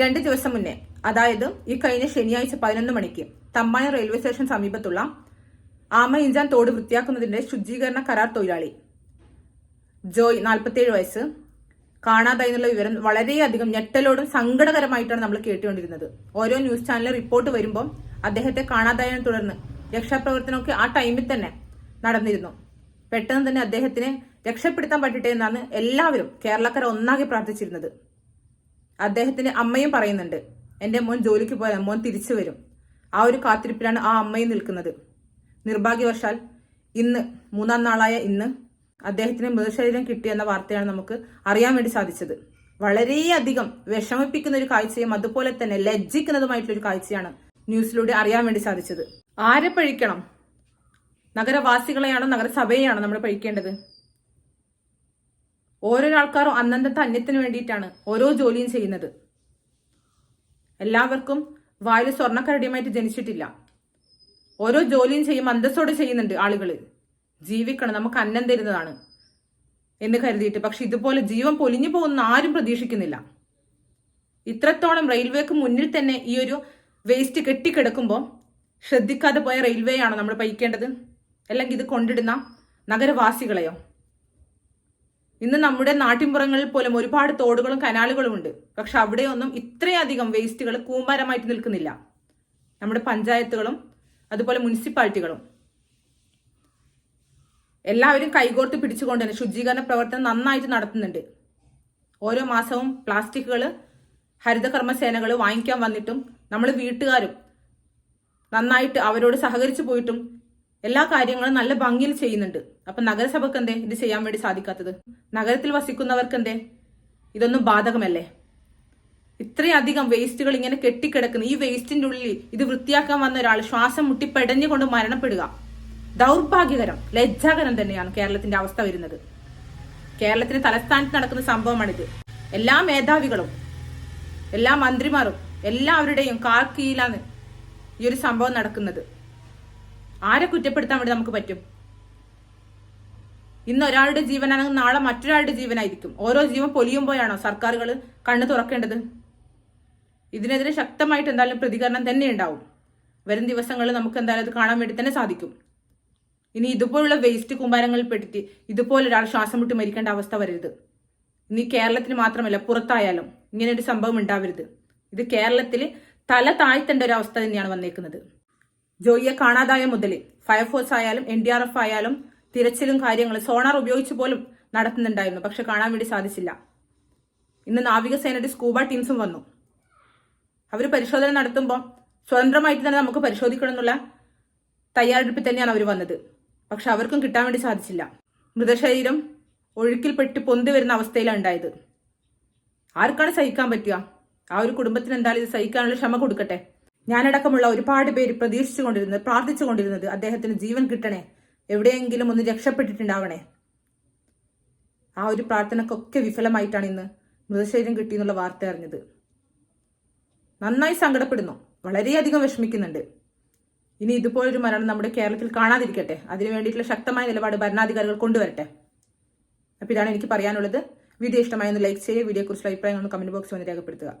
രണ്ട് ദിവസം മുന്നേ അതായത് ഈ കഴിഞ്ഞ ശനിയാഴ്ച പതിനൊന്ന് മണിക്ക് തമ്മായ റെയിൽവേ സ്റ്റേഷൻ സമീപത്തുള്ള ആമ ഇഞ്ചാൻ തോട് വൃത്തിയാക്കുന്നതിന്റെ ശുചീകരണ കരാർ തൊഴിലാളി. ജോയ് നാൽപ്പത്തിയേഴ് വയസ്സ്. കാണാതായി എന്നുള്ള വിവരം വളരെയധികം ഞെട്ടലോടും സങ്കടകരമായിട്ടാണ് നമ്മൾ കേട്ടുകൊണ്ടിരുന്നത്. ഓരോ ന്യൂസ് ചാനലിൽ റിപ്പോർട്ട് വരുമ്പോൾ അദ്ദേഹത്തെ കാണാതായതിനെ തുടർന്ന് രക്ഷാപ്രവർത്തനമൊക്കെ ആ ടൈമിൽ തന്നെ നടന്നിരുന്നു. പെട്ടെന്ന് തന്നെ അദ്ദേഹത്തിനെ രക്ഷപ്പെടുത്താൻ പറ്റട്ടെ എന്നാണ് എല്ലാവരും കേരളക്കാരെ ഒന്നാകെ പ്രാർത്ഥിച്ചിരുന്നത്. അദ്ദേഹത്തിന്റെ അമ്മയും പറയുന്നുണ്ട് എന്റെ മോൻ ജോലിക്ക് പോയാൽ മോൻ തിരിച്ചു വരും. ആ ഒരു കാത്തിരിപ്പിലാണ് ആ അമ്മയും നിൽക്കുന്നത്. നിർഭാഗ്യവശാൽ ഇന്ന് മൂന്നാം നാളായ ഇന്ന് അദ്ദേഹത്തിന് മൃതശരീരം കിട്ടിയെന്ന വാർത്തയാണ് നമുക്ക് അറിയാൻ വേണ്ടി സാധിച്ചത്. വളരെയധികം വിഷമിപ്പിക്കുന്ന ഒരു കാഴ്ചയും അതുപോലെ തന്നെ ലജ്ജിക്കുന്നതുമായിട്ടുള്ള ഒരു കാഴ്ചയാണ് ന്യൂസിലൂടെ അറിയാൻ വേണ്ടി സാധിച്ചത്. ആരെ പഴിക്കണം? നഗരവാസികളെയാണോ നഗരസഭയെയാണോ നമ്മൾ പഴിക്കേണ്ടത്? ഓരോരോ ആൾക്കാരും അന്നന്നത്തെ അന്യത്തിന് വേണ്ടിയിട്ടാണ് ഓരോ ജോലിയും ചെയ്യുന്നത്. എല്ലാവർക്കും വായിൽ സ്വർണക്കരടിയുമായിട്ട് ജനിച്ചിട്ടില്ല. ഓരോ ജോലിയും ചെയ്യും അന്തസ്സോടെ ചെയ്യുന്നുണ്ട് ആളുകൾ ജീവിക്കണം നമുക്ക് അന്നം തരുന്നതാണ് എന്ന് കരുതിയിട്ട്. പക്ഷെ ഇതുപോലെ ജീവൻ പൊലിഞ്ഞു പോകുന്ന ആരും പ്രതീക്ഷിക്കുന്നില്ല. ഇത്രത്തോളം റെയിൽവേക്ക് മുന്നിൽ തന്നെ ഈ ഒരു വേസ്റ്റ് കെട്ടിക്കിടക്കുമ്പോൾ ശ്രദ്ധിക്കാതെ പോയ റെയിൽവേ ആണോ നമ്മൾ പയിക്കേണ്ടത് അല്ലെങ്കിൽ ഇത് കൊണ്ടിടുന്ന നഗരവാസികളെയോ? ഇന്ന് നമ്മുടെ നാട്ടിൻപുറങ്ങളിൽ പോലും ഒരുപാട് തോടുകളും കനാലുകളും ഉണ്ട്. പക്ഷെ അവിടെയൊന്നും ഇത്രയധികം വേസ്റ്റുകൾ കൂമ്പാരമായിട്ട് നിൽക്കുന്നില്ല. നമ്മുടെ പഞ്ചായത്തുകളും അതുപോലെ മുനിസിപ്പാലിറ്റികളും. എല്ലാവരും കൈകോർത്ത് പിടിച്ചുകൊണ്ട് തന്നെ ശുചീകരണ പ്രവർത്തനം നന്നായിട്ട് നടത്തുന്നുണ്ട്. ഓരോ മാസവും പ്ലാസ്റ്റിക്കുകൾ ഹരിതകർമ്മസേനകൾ വാങ്ങിക്കാൻ വന്നിട്ടും നമ്മൾ വീട്ടുകാരും നന്നായിട്ട് അവരോട് സഹകരിച്ചു പോയിട്ടും എല്ലാ കാര്യങ്ങളും നല്ല ഭംഗിയിൽ ചെയ്യുന്നുണ്ട്. അപ്പൊ നഗരസഭക്ക് എന്തേ? ഇത് ചെയ്യാൻ വേണ്ടി സാധിക്കാത്തത്. നഗരത്തിൽ വസിക്കുന്നവർക്ക് എന്തേ? ഇതൊന്നും ബാധകമല്ലേ? ഇത്രയധികം വേസ്റ്റുകൾ ഇങ്ങനെ കെട്ടിക്കിടക്കുന്നു. ഈ വേസ്റ്റിന്റെ ഉള്ളിൽ ഇത് വൃത്തിയാക്കാൻ വന്ന ഒരാൾ ശ്വാസം മുട്ടി പെടഞ്ഞുകൊണ്ട് മരണപ്പെടുക. ദൗർഭാഗ്യകരം ലജ്ജാകരം തന്നെയാണ് കേരളത്തിന്റെ അവസ്ഥ വരുന്നത്. കേരളത്തിന്റെ തലസ്ഥാനത്ത് നടക്കുന്ന സംഭവമാണിത്. എല്ലാ മേധാവികളും എല്ലാ മന്ത്രിമാരും എല്ലാവരുടെയും കാർക്കീലാണ് ഈ ഒരു സംഭവം നടക്കുന്നത്. ആരെ കുറ്റപ്പെടുത്താൻ വേണ്ടി നമുക്ക് പറ്റും? ഇന്ന് ഒരാളുടെ ജീവനാണെങ്കിൽ നാളെ മറ്റൊരാളുടെ ജീവനായിരിക്കും. ഓരോ ജീവൻ പൊലിയുമ്പോഴാണോ സർക്കാരുകൾ കണ്ണു തുറക്കേണ്ടത്? ഇതിനെതിരെ ശക്തമായിട്ട് എന്തായാലും പ്രതികരണം തന്നെ ഉണ്ടാവും. വരും ദിവസങ്ങളിൽ നമുക്ക് എന്തായാലും അത് കാണാൻ വേണ്ടി തന്നെ സാധിക്കും. ഇനി ഇതുപോലുള്ള വേസ്റ്റ് കുമ്പാരങ്ങളിൽ പെട്ടിട്ട് ഇതുപോലെ ഒരാൾ ശ്വാസം വിട്ട് മരിക്കേണ്ട അവസ്ഥ വരരുത്. ഇനി കേരളത്തിന് മാത്രമല്ല പുറത്തായാലും ഇങ്ങനെ ഒരു സംഭവം ഉണ്ടാവരുത്. ഇത് കേരളത്തിൽ തല താഴ്ത്തേണ്ട ഒരു അവസ്ഥ തന്നെയാണ് വന്നേക്കുന്നത്. ജോയിയെ കാണാതായ മുതൽ ഫയർഫോഴ്സ് ആയാലും എൻ ഡി ആർ എഫ് ആയാലും തിരച്ചിലും കാര്യങ്ങളും സോണാർ ഉപയോഗിച്ച് പോലും നടത്തുന്നുണ്ടായിരുന്നു. പക്ഷെ കാണാൻ വേണ്ടി സാധിച്ചില്ല. ഇന്ന് നാവികസേനയുടെ സ്കൂബ ടീംസും വന്നു. അവർ പരിശോധന നടത്തുമ്പോൾ സ്വതന്ത്രമായിട്ട് തന്നെ നമുക്ക് പരിശോധിക്കണം എന്നുള്ള തയ്യാറെടുപ്പിൽ തന്നെയാണ് അവർ വന്നത്. പക്ഷെ അവർക്കും കിട്ടാൻ വേണ്ടി സാധിച്ചില്ല. മൃതശരീരം ഒഴുക്കിൽപ്പെട്ട് പൊന്തി വരുന്ന അവസ്ഥയിലാണ് ഉണ്ടായത്. ആർക്കാണ് സഹിക്കാൻ പറ്റുക? ആ ഒരു കുടുംബത്തിന് എന്തായാലും ഇത് സഹിക്കാനുള്ള ക്ഷമ കൊടുക്കട്ടെ. ഞാനടക്കമുള്ള ഒരുപാട് പേര് പ്രതീക്ഷിച്ചുകൊണ്ടിരുന്നത് പ്രാർത്ഥിച്ചുകൊണ്ടിരുന്നത് അദ്ദേഹത്തിന് ജീവൻ കിട്ടണേ. എവിടെയെങ്കിലും ഒന്ന് രക്ഷപ്പെട്ടിട്ടുണ്ടാവണേ. ആ ഒരു പ്രാർത്ഥനക്കൊക്കെ വിഫലമായിട്ടാണ് ഇന്ന് മൃതശരീരം കിട്ടിയെന്നുള്ള വാർത്ത അറിഞ്ഞത്. നന്നായി സങ്കടപ്പെടുന്നു. വളരെയധികം വിഷമിക്കുന്നുണ്ട്. ഇനി ഇതുപോലൊരു മരണം നമ്മുടെ കേരളത്തിൽ കാണാതിരിക്കട്ടെ. അതിനു വേണ്ടിയിട്ടുള്ള ശക്തമായ നിലപാട് ഭരണാധികാരികൾ കൊണ്ടുവരട്ടെ. അപ്പോൾ ഇതാണ് എനിക്ക് പറയാനുള്ളത്. വീഡിയോ ഇഷ്ടമായെന്ന് ലൈക്ക് ചെയ്യുക വീഡിയോയെക്കുറിച്ചുള്ള അഭിപ്രായങ്ങൾ കമന്റ് ബോക്സിൽ വന്ന് രേഖപ്പെടുത്തുക.